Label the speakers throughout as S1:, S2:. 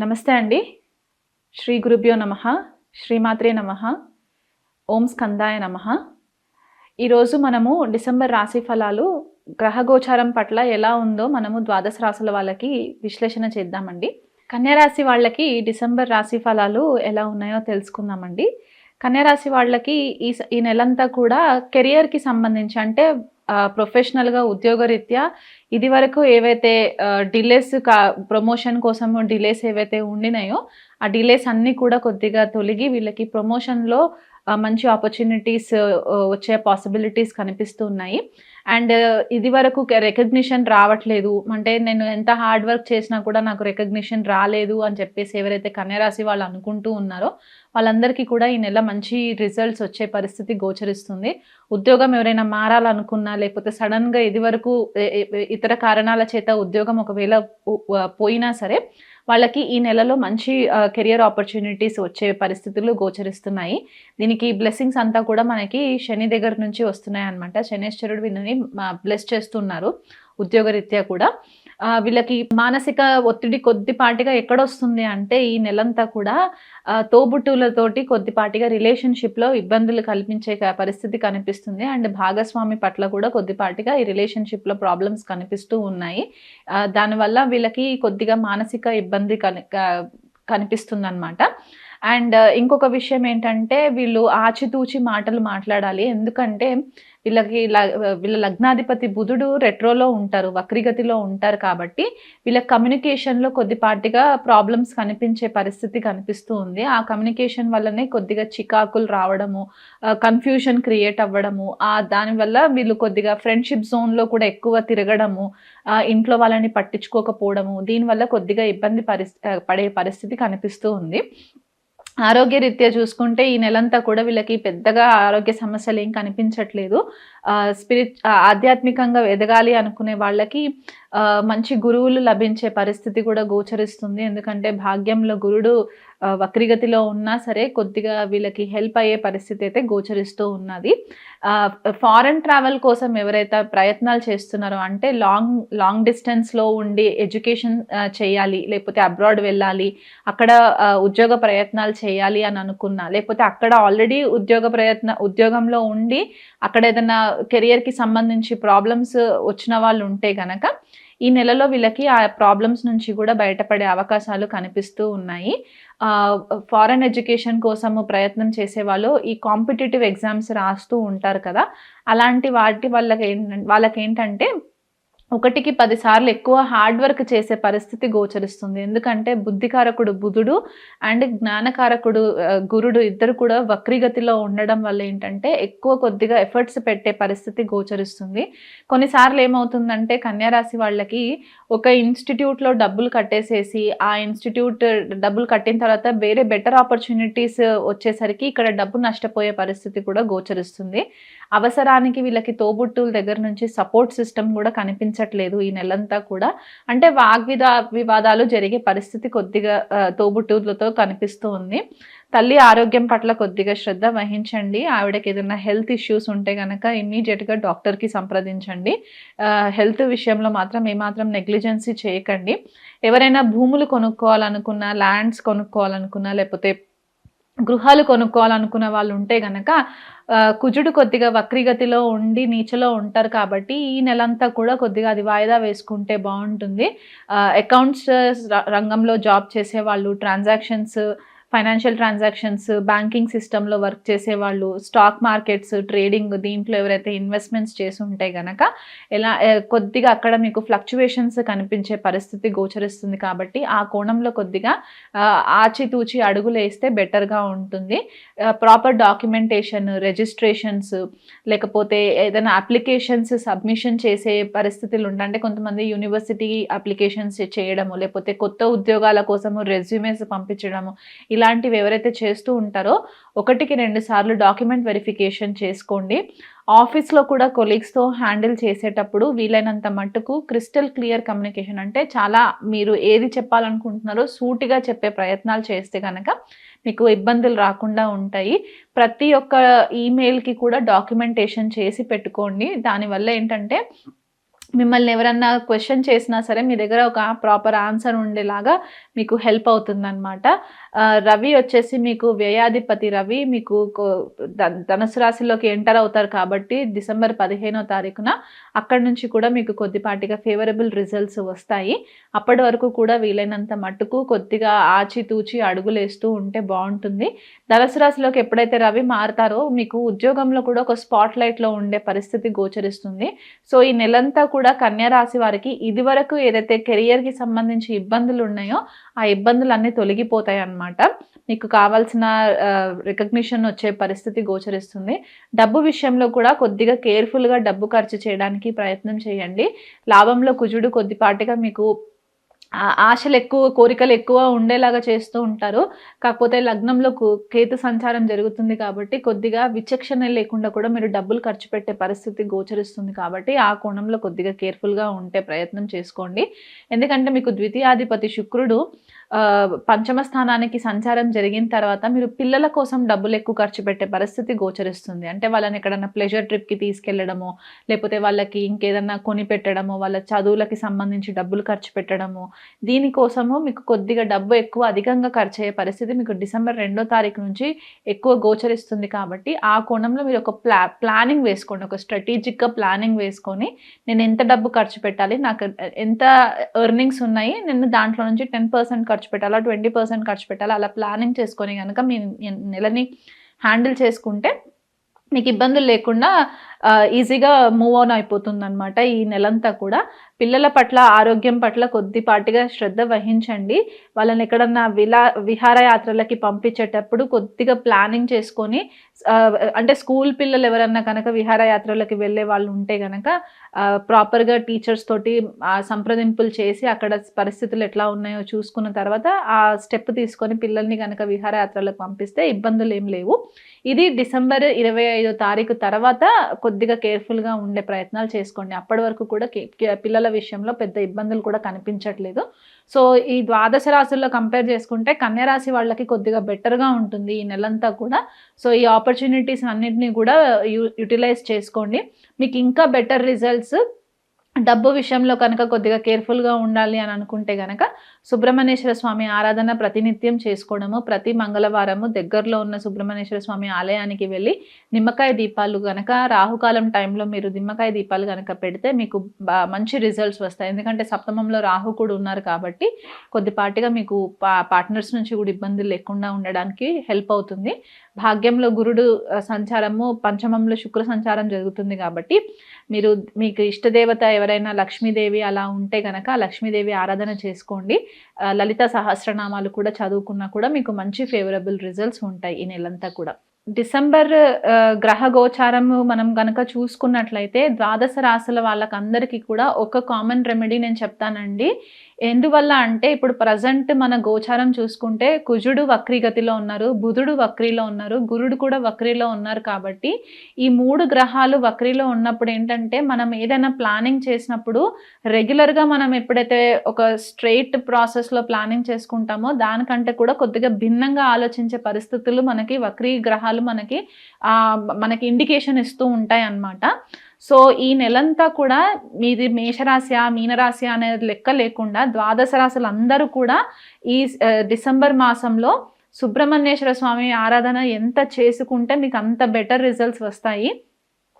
S1: నమస్తే అండి. శ్రీ గురుభ్యో నమ శ్రీమాత్రే నమ ఓం స్కందాయ నమ. ఈరోజు మనము డిసెంబర్ రాశి ఫలాలు గ్రహగోచారం పట్ల ఎలా ఉందో మనము ద్వాదశ రాశుల వాళ్ళకి విశ్లేషణ చేద్దామండి. కన్యారాశి వాళ్ళకి డిసెంబర్ రాశి ఫలాలు ఎలా ఉన్నాయో తెలుసుకుందామండి. కన్యారాశి వాళ్ళకి ఈ స- ఈ నెలంతా కూడా కెరియర్కి సంబంధించి అంటే ప్రొఫెషనల్గా ఉద్యోగరీత్యా ఇది వరకు ఏవైతే డిలేస్ కా ప్రమోషన్ కోసం డిలేస్ ఏవైతే ఉండినాయో ఆ డిలేస్ అన్నీ కూడా కొద్దిగా తొలగి వీళ్ళకి ప్రమోషన్లో మంచి ఆపర్చునిటీస్ వచ్చే పాసిబిలిటీస్ కనిపిస్తున్నాయి అండ్ ఇది వరకు రికగ్నిషన్ రావట్లేదు. అంటే నేను ఎంత హార్డ్ వర్క్ చేసినా కూడా నాకు రికగ్నిషన్ రాలేదు అని చెప్పేసి ఎవరైతే కన్యరాశి వాళ్ళు అనుకుంటూ ఉన్నారో వాళ్ళందరికీ కూడా ఈ నెల మంచి రిజల్ట్స్ వచ్చే పరిస్థితి గోచరిస్తుంది. ఉద్యోగం ఎవరైనా మారాలనుకున్నా లేకపోతే సడన్గా ఇది వరకు ఇతర కారణాల చేత ఉద్యోగం ఒకవేళ పోయినా సరే వాళ్ళకి ఈ నెలలో మంచి కెరియర్ ఆపర్చునిటీస్ వచ్చే పరిస్థితులు గోచరిస్తున్నాయి. దీనికి బ్లెస్సింగ్స్ అంతా కూడా మనకి శని దగ్గర నుంచి వస్తున్నాయి అనమాట శనేశ్వరుడు వీళ్ళని బ్లెస్ చేస్తున్నారు ఉద్యోగరీత్యా కూడా. వీళ్ళకి మానసిక ఒత్తిడి కొద్దిపాటిగా ఎక్కడొస్తుంది అంటే ఈ నెలంతా కూడా తోబుట్టులతోటి కొద్దిపాటిగా రిలేషన్షిప్లో ఇబ్బందులు కల్పించే పరిస్థితి కనిపిస్తుంది. అండ్ భాగస్వామి పట్ల కూడా కొద్దిపాటిగా ఈ రిలేషన్షిప్లో ప్రాబ్లమ్స్ కనిపిస్తూ ఉన్నాయి. దానివల్ల వీళ్ళకి కొద్దిగా మానసిక ఇబ్బంది కని కనిపిస్తుంది అనమాట అండ్ ఇంకొక విషయం ఏంటంటే వీళ్ళు ఆచితూచి మాటలు మాట్లాడాలి. ఎందుకంటే వీళ్ళకి వీళ్ళ లగ్నాధిపతి బుధుడు రెట్రోలో ఉంటారు వక్రిగతిలో ఉంటారు కాబట్టి వీళ్ళ కమ్యూనికేషన్లో కొద్దిపాటిగా ప్రాబ్లమ్స్ కనిపించే పరిస్థితి కనిపిస్తూ ఉంది. ఆ కమ్యూనికేషన్ వల్లనే కొద్దిగా చికాకులు రావడము కన్ఫ్యూషన్ క్రియేట్ అవ్వడము ఆ దానివల్ల వీళ్ళు కొద్దిగా ఫ్రెండ్షిప్ జోన్లో కూడా ఎక్కువ తిరగడము ఇంట్లో వాళ్ళని పట్టించుకోకపోవడము దీనివల్ల కొద్దిగా ఇబ్బంది పరిస్థి పడే పరిస్థితి కనిపిస్తూ ఉంది. ఆరోగ్య రీత్యా చూసుకుంటే ఈ నెలంతా కూడా వీళ్ళకి పెద్దగా ఆరోగ్య సమస్యలు ఏం కనిపించట్లేదు. స్పిరిట్ ఆధ్యాత్మికంగా ఎదగాలి అనుకునే వాళ్ళకి మంచి గురువులు లభించే పరిస్థితి కూడా గోచరిస్తుంది. ఎందుకంటే భాగ్యంలో గురుడు వక్రిగతిలో ఉన్నా సరే కొద్దిగా వీళ్ళకి హెల్ప్ అయ్యే పరిస్థితి అయితే గోచరిస్తూ ఉన్నది. ఫారెన్ ట్రావెల్ కోసం ఎవరైతే ప్రయత్నాలు చేస్తున్నారో అంటే లాంగ్ లాంగ్ డిస్టెన్స్లో ఉండి ఎడ్యుకేషన్ చేయాలి లేకపోతే అబ్రాడ్ వెళ్ళాలి అక్కడ ఉద్యోగ ప్రయత్నాలు చేయాలి అని అనుకున్నా లేకపోతే అక్కడ ఆల్రెడీ ఉద్యోగ ప్రయత్న ఉద్యోగంలో ఉండి అక్కడ ఏదైనా కెరియర్కి సంబంధించి ప్రాబ్లమ్స్ వచ్చిన వాళ్ళు ఉంటే కనుక ఈ నెలలో వీళ్ళకి ఆ ప్రాబ్లమ్స్ నుంచి కూడా బయటపడే అవకాశాలు కనిపిస్తూ ఉన్నాయి. ఫారెన్ ఎడ్యుకేషన్ కోసము ప్రయత్నం చేసే వాళ్ళు ఈ కాంపిటేటివ్ ఎగ్జామ్స్ రాస్తూ ఉంటారు కదా. అలాంటి వాటి వాళ్ళకి వాళ్ళకి ఏంటంటే ఒకటికి పదిసార్లు ఎక్కువ హార్డ్ వర్క్ చేసే పరిస్థితి గోచరిస్తుంది. ఎందుకంటే బుద్ధికారకుడు బుధుడు అండ్ జ్ఞానకారకుడు గురుడు ఇద్దరు కూడా వక్రీగతిలో ఉండడం వల్ల ఏంటంటే ఎక్కువ కొద్దిగా ఎఫర్ట్స్ పెట్టే పరిస్థితి గోచరిస్తుంది. కొన్నిసార్లు ఏమవుతుందంటే కన్యారాశి వాళ్ళకి ఒక ఇన్స్టిట్యూట్లో డబ్బులు కట్టేసేసి ఆ ఇన్స్టిట్యూట్ డబ్బులు కట్టిన తర్వాత వేరే బెటర్ ఆపర్చునిటీస్ వచ్చేసరికి ఇక్కడ డబ్బు నష్టపోయే పరిస్థితి కూడా గోచరిస్తుంది. అవసరానికి వీళ్ళకి తోబుట్టుల దగ్గర నుంచి సపోర్ట్ సిస్టమ్ కూడా కనిపించట్లేదు ఈ నెలంతా కూడా. అంటే వాగ్విదా వివాదాలు జరిగే పరిస్థితి కొద్దిగా తోబుట్టులతో కనిపిస్తూ ఉంది. తల్లి ఆరోగ్యం పట్ల కొద్దిగా శ్రద్ధ వహించండి. ఆవిడకి ఏదైనా హెల్త్ ఇష్యూస్ ఉంటే కనుక ఇమ్మీడియట్గా డాక్టర్కి సంప్రదించండి. హెల్త్ విషయంలో మాత్రం ఏమాత్రం నెగ్లిజెన్సీ చేయకండి. ఎవరైనా భూములు కొనుక్కోవాలనుకున్నా ల్యాండ్స్ కొనుక్కోవాలనుకున్నా లేకపోతే గృహాలు కొనుక్కోవాలనుకున్న వాళ్ళు ఉంటే గనక కుజుడు కొద్దిగా వక్రిగతిలో ఉండి నీచలో ఉంటారు కాబట్టి ఈ నెలంతా కూడా కొద్దిగా అది వాయిదా వేసుకుంటే బాగుంటుంది. అకౌంట్స్ రంగంలో జాబ్ చేసే వాళ్ళు ట్రాన్సాక్షన్స్ ఫైనాన్షియల్ ట్రాన్సాక్షన్స్ బ్యాంకింగ్ సిస్టంలో వర్క్ చేసే వాళ్ళు స్టాక్ మార్కెట్స్ ట్రేడింగ్ దీంట్లో ఎవరైతే ఇన్వెస్ట్మెంట్స్ చేసి ఉంటే గనక ఎలా కొద్దిగా అక్కడ మీకు ఫ్లక్చువేషన్స్ కనిపించే పరిస్థితి గోచరిస్తుంది కాబట్టి ఆ కోణంలో కొద్దిగా ఆచితూచి అడుగులు వేస్తే బెటర్గా ఉంటుంది. ప్రాపర్ డాక్యుమెంటేషన్ రిజిస్ట్రేషన్స్ లేకపోతే ఏదైనా అప్లికేషన్స్ సబ్మిషన్ చేసే పరిస్థితులు ఉంటాయి అంటే కొంతమంది యూనివర్సిటీ అప్లికేషన్స్ చేయడము లేకపోతే కొత్త ఉద్యోగాల కోసము రెజ్యూమేస్ పంపించడము ఇలాంటివి ఎవరైతే చేస్తూ ఉంటారో ఒకటికి రెండు సార్లు డాక్యుమెంట్ వెరిఫికేషన్ చేసుకోండి. ఆఫీస్లో కూడా కొలీగ్స్తో హ్యాండిల్ చేసేటప్పుడు వీలైనంత మట్టుకు క్రిస్టల్ క్లియర్ కమ్యూనికేషన్ అంటే చాలా మీరు ఏది చెప్పాలనుకుంటున్నారో సూటిగా చెప్పే ప్రయత్నాలు చేస్తే కనుక మీకు ఇబ్బందులు రాకుండా ఉంటాయి. ప్రతి ఒక్క ఈమెయిల్కి కూడా డాక్యుమెంటేషన్ చేసి పెట్టుకోండి. దానివల్ల ఏంటంటే మిమ్మల్ని ఎవరన్నా క్వశ్చన్ చేసినా సరే మీ దగ్గర ఒక ప్రాపర్ ఆన్సర్ ఉండేలాగా మీకు హెల్ప్ అవుతుందన్నమాట. రవి వచ్చేసి మీకు వ్యయాధిపతి రవి మీకు కో- ధనుసు రాశిలోకి ఎంటర్ అవుతారు కాబట్టి డిసెంబర్ పదిహేనో తారీఖున అక్కడి నుంచి కూడా మీకు కొద్దిపాటిగా ఫేవరబుల్ రిజల్ట్స్ వస్తాయి. అప్పటి వరకు కూడా వీలైనంత మట్టుకు కొద్దిగా ఆచితూచి అడుగులేస్తూ ఉంటే బాగుంటుంది. ధనుసు రాశిలోకి ఎప్పుడైతే రవి మారుతారో మీకు ఉద్యోగంలో కూడా ఒక స్పాట్ లైట్లో ఉండే పరిస్థితి గోచరిస్తుంది. సో ఈ నెలంతా కూడా కన్యా రాశి వారికి ఇదివరకు ఏదైతే కెరియర్కి సంబంధించి ఇబ్బందులు ఉన్నాయో ఆ ఇబ్బందులు అన్నీ తొలగిపోతాయి అన్నమాట. మీకు కావాల్సిన రికగ్నిషన్ వచ్చే పరిస్థితి గోచరిస్తుంది. డబ్బు విషయంలో కూడా కొద్దిగా కేర్ఫుల్గా డబ్బు ఖర్చు చేయడానికి ప్రయత్నం చేయండి. లాభంలో కుజుడు కొద్దిపాటిగా మీకు ఆశలు ఎక్కువ కోరికలు ఎక్కువ ఉండేలాగా చేస్తూ ఉంటారు. కాకపోతే లగ్నంలో కు- కేతు సంచారం జరుగుతుంది కాబట్టి కొద్దిగా విచక్షణ లేకుండా కూడా మీరు డబ్బులు ఖర్చు పెట్టే పరిస్థితి గోచరిస్తుంది కాబట్టి ఆ కోణంలో కొద్దిగా కేర్ఫుల్గా ఉంటే ప్రయత్నం చేసుకోండి. ఎందుకంటే మీకు ద్వితీయాధిపతి శుక్రుడు పంచమ స్థానానికి సంచారం జరిగిన తర్వాత మీరు పిల్లల కోసం డబ్బులు ఎక్కువ ఖర్చు పెట్టే పరిస్థితి గోచరిస్తుంది. అంటే వాళ్ళని ఎక్కడన్నా ప్లెజర్ ట్రిప్కి తీసుకెళ్ళడము లేకపోతే వాళ్ళకి ఇంకేదన్నా కొని పెట్టడము వాళ్ళ చదువులకి సంబంధించి డబ్బులు ఖర్చు పెట్టడము దీనికోసము మీకు కొద్దిగా డబ్బు ఎక్కువ అధికంగా ఖర్చు అయ్యే పరిస్థితి మీకు డిసెంబర్ రెండో తారీఖు నుంచి ఎక్కువ గోచరిస్తుంది కాబట్టి ఆ కోణంలో మీరు ఒక ప్లా ప్లానింగ్ వేసుకోండి. ఒక స్ట్రాటజిక్గా ప్లానింగ్ వేసుకొని నేను ఎంత డబ్బు ఖర్చు పెట్టాలి నాకు ఎంత ఎర్నింగ్స్ ఉన్నాయి నేను దాంట్లో నుంచి టెన్ పర్సెంట్ ఖర్చు పెట్టాలా ట్వంటీ పర్సెంట్ ఖర్చు పెట్టాలా అలా ప్లానింగ్ చేసుకొని కనుక మీ నెలని హ్యాండిల్ చేసుకుంటే మీకు ఇబ్బందులు లేకుండా ఈజీగా మూవ్ ఆన్ అయిపోతుంది అనమాట ఈ నెలంతా కూడా. పిల్లల పట్ల ఆరోగ్యం పట్ల కొద్దిపాటిగా శ్రద్ధ వహించండి. వాళ్ళని ఎక్కడన్నా విలా విహారయాత్రలకి పంపించేటప్పుడు కొద్దిగా ప్లానింగ్ చేసుకొని అంటే స్కూల్ పిల్లలు ఎవరన్నా కనుక విహారయాత్రలకి వెళ్ళే వాళ్ళు ఉంటే కనుక ప్రాపర్గా టీచర్స్ తోటి ఆ, సంప్రదింపులు చేసి అక్కడ పరిస్థితులు ఎట్లా ఉన్నాయో చూసుకున్న తర్వాత ఆ స్టెప్ తీసుకొని పిల్లల్ని కనుక విహారయాత్రలకు పంపిస్తే ఇబ్బందులు ఏం లేవు. ఇది డిసెంబర్ ఇరవై ఐదో తారీఖు తర్వాత కొద్దిగా కేర్ఫుల్గా ఉండే ప్రయత్నాలు చేసుకోండి. అప్పటి వరకు కూడా పిల్లల విషయంలో పెద్ద ఇబ్బందులు కూడా కనిపించట్లేదు. సో ఈ ద్వాదశ రాశుల్లో కంపేర్ చేసుకుంటే కన్యరాశి వాళ్ళకి కొద్దిగా బెటర్గా ఉంటుంది ఈ నెలంతా కూడా. సో ఈ ఆపర్చునిటీస్ అన్నింటినీ కూడా యూ యూటిలైజ్ చేసుకోండి. మీకు ఇంకా బెటర్ రిజల్ట్స్ డబ్బు విషయంలో కనుక కొద్దిగా కేర్ఫుల్గా ఉండాలి అని అనుకుంటే కనుక సుబ్రహ్మణ్యేశ్వర స్వామి ఆరాధన ప్రతినిత్యం చేసుకోవడము ప్రతి మంగళవారము దగ్గరలో ఉన్న సుబ్రహ్మణ్యేశ్వర స్వామి ఆలయానికి వెళ్ళి నిమ్మకాయ దీపాలు కనుక రాహుకాలం టైంలో మీరు నిమ్మకాయ దీపాలు కనుక పెడితే మీకు మంచి రిజల్ట్స్ వస్తాయి. ఎందుకంటే సప్తమంలో రాహు కూడా ఉన్నారు కాబట్టి కొద్దిపాటిగా మీకు పా పార్ట్నర్స్ నుంచి కూడా ఇబ్బందులు లేకుండా ఉండడానికి హెల్ప్ అవుతుంది. భాగ్యంలో గురుడు సంచారము పంచమంలో శుక్ర సంచారం జరుగుతుంది కాబట్టి మీరు మీకు ఇష్టదేవత ఎవరైనా లక్ష్మీదేవి అలా ఉంటే గనక లక్ష్మీదేవి ఆరాధన చేసుకోండి. లలిత సహస్రనామాలు కూడా చదువుకున్నా కూడా మీకు మంచి ఫేవరబుల్ రిజల్ట్స్ ఉంటాయి ఈ నెలంతా కూడా. డిసెంబర్ గ్రహ గోచారము మనం గనక చూసుకున్నట్లయితే ద్వాదశ రాశుల వాళ్ళకందరికీ కూడా ఒక కామన్ రెమెడీ నేను చెప్తానండి. ఎందువల్ల అంటే ఇప్పుడు ప్రజెంట్ మన గోచారం చూసుకుంటే కుజుడు వక్రీగతిలో ఉన్నారు బుధుడు వక్రీలో ఉన్నారు గురుడు కూడా వక్రీలో ఉన్నారు కాబట్టి ఈ మూడు గ్రహాలు వక్రీలో ఉన్నప్పుడు ఏంటంటే మనం ఏదైనా ప్లానింగ్ చేసినప్పుడు రెగ్యులర్గా మనం ఎప్పుడైతే ఒక స్ట్రైట్ ప్రాసెస్లో ప్లానింగ్ చేసుకుంటామో దానికంటే కూడా కొద్దిగా భిన్నంగా ఆలోచించే పరిస్థితులు మనకి వక్రీ గ్రహాలు మనకి ఆ, మనకి ఇండికేషన్ ఇస్తూ ఉంటాయి అన్నమాట. సో ఈ నెలంతా కూడా మీది మేషరాశి మీనరాశి అనేది లెక్క లేకుండా ద్వాదశ రాశులు అందరూ కూడా ఈ డిసెంబర్ మాసంలో సుబ్రహ్మణ్యేశ్వర స్వామి ఆరాధన ఎంత చేసుకుంటే మీకు అంత బెటర్ రిజల్ట్స్ వస్తాయి.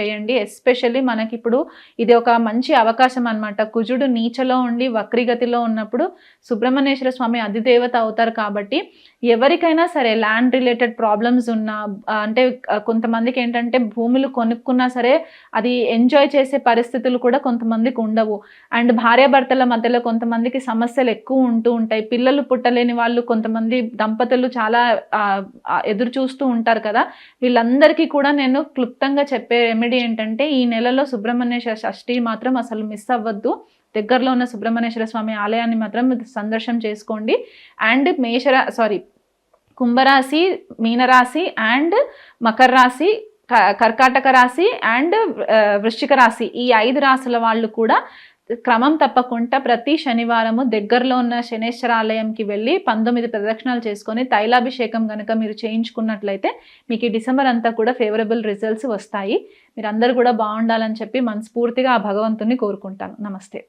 S1: చేయండి. ఎస్పెషల్లీ మనకి ఇప్పుడు ఇది ఒక మంచి అవకాశం అన్నమాట. కుజుడు నీచలో ఉండి వక్రిగతిలో ఉన్నప్పుడు సుబ్రహ్మణ్యేశ్వర స్వామి అధిదేవత అవుతారు కాబట్టి ఎవరికైనా సరే ల్యాండ్ రిలేటెడ్ ప్రాబ్లమ్స్ ఉన్నా అంటే కొంతమందికి ఏంటంటే భూములు కొనుక్కున్నా సరే అది ఎంజాయ్ చేసే పరిస్థితులు కూడా కొంతమందికి ఉండవు. అండ్ భార్యాభర్తల మధ్యలో కొంతమందికి సమస్యలు ఎక్కువ ఉంటూ ఉంటాయి. పిల్లలు పుట్టలేని వాళ్ళు కొంతమంది దంపతులు చాలా ఎదురు చూస్తూ ఉంటారు కదా. వీళ్ళందరికీ కూడా నేను క్లుప్తంగా చెప్పే రెమెడీ రెమెడీ ఏంటంటే ఈ నెలలో సుబ్రహ్మణ్యేశ్వర షష్ఠి మాత్రం అసలు మిస్ అవ్వద్దు. దగ్గరలో ఉన్న సుబ్రహ్మణ్యేశ్వర స్వామి ఆలయాన్ని మాత్రం సందర్శనం చేసుకోండి. అండ్ మేషరా సారీ కుంభరాశి మీనరాశి అండ్ మకర రాశి క- కర్కాటక రాశి అండ్ వృశ్చిక రాశి ఈ ఐదు రాశుల వాళ్ళు కూడా క్రమం తప్పకుండా ప్రతి శనివారము దగ్గరలో ఉన్న శనేశ్వర ఆలయంకి వెళ్ళి పంతొమ్మిది ప్రదక్షిణాలు చేసుకొని తైలాభిషేకం కనుక మీరు చేయించుకున్నట్లయితే మీకు ఈ డిసెంబర్ అంతా కూడా ఫేవరబుల్ రిజల్ట్స్ వస్తాయి. మీరు అందరూ కూడా బాగుండాలని చెప్పి మనస్ఫూర్తిగా ఆ భగవంతుని కోరుకుంటాను. నమస్తే.